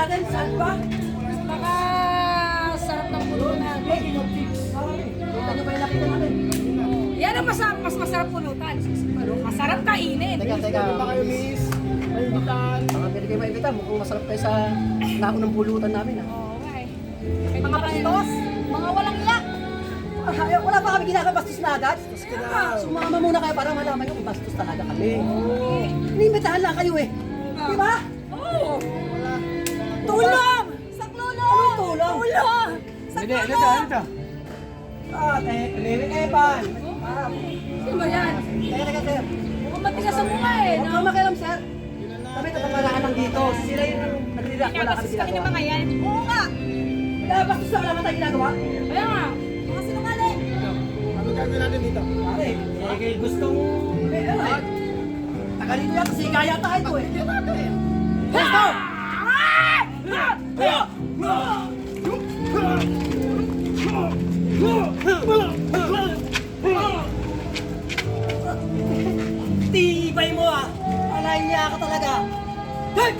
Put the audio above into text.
natin? Saan ba? Baka sarap ng pulutan. Kita nyo ba yung nakita natin? Yan ang mas, mas masarap pulutan. Masarap kainin. Teka, teka. Ba kayo, miss? May imbitan. Baka pwede kayo maimbita. Mukhang masarap kayo sa naunang pulutan namin. Ha? Oo nga eh. Pwede Mga bastos, mga walang iyak. Ah, ay, wala pa kami ginagawa bastos na agad. ka daw. Sumama muna kayo para malaman nyo kung bastos talaga kami. Inimbitahan lang kayo eh. Di ba? Oo. Tulong! Saklolo! Anong tulong? Tulong! Hindi, ano ito, ano ito? Ah, eh, Lili Epan. Ah, Sino ba yan? teka, teka, teka. Mukhang matigas ang mukha eh. Huwag No? kang makialam, sir. Kami tatangaraan lang dito. Sila yung nagre-react. Wala kami ginagawa. yan. Oo nga! Wala, bastos na wala man tayo ginagawa. Kaya nga. Mga sinungaling! Ano gagawin natin dito? Pare, eh, kay gustong... Eh, ano eh. Tagalin yan kasi kaya tayo ito eh. Let's Tibay mo ah! Alaya ka talaga! Hey!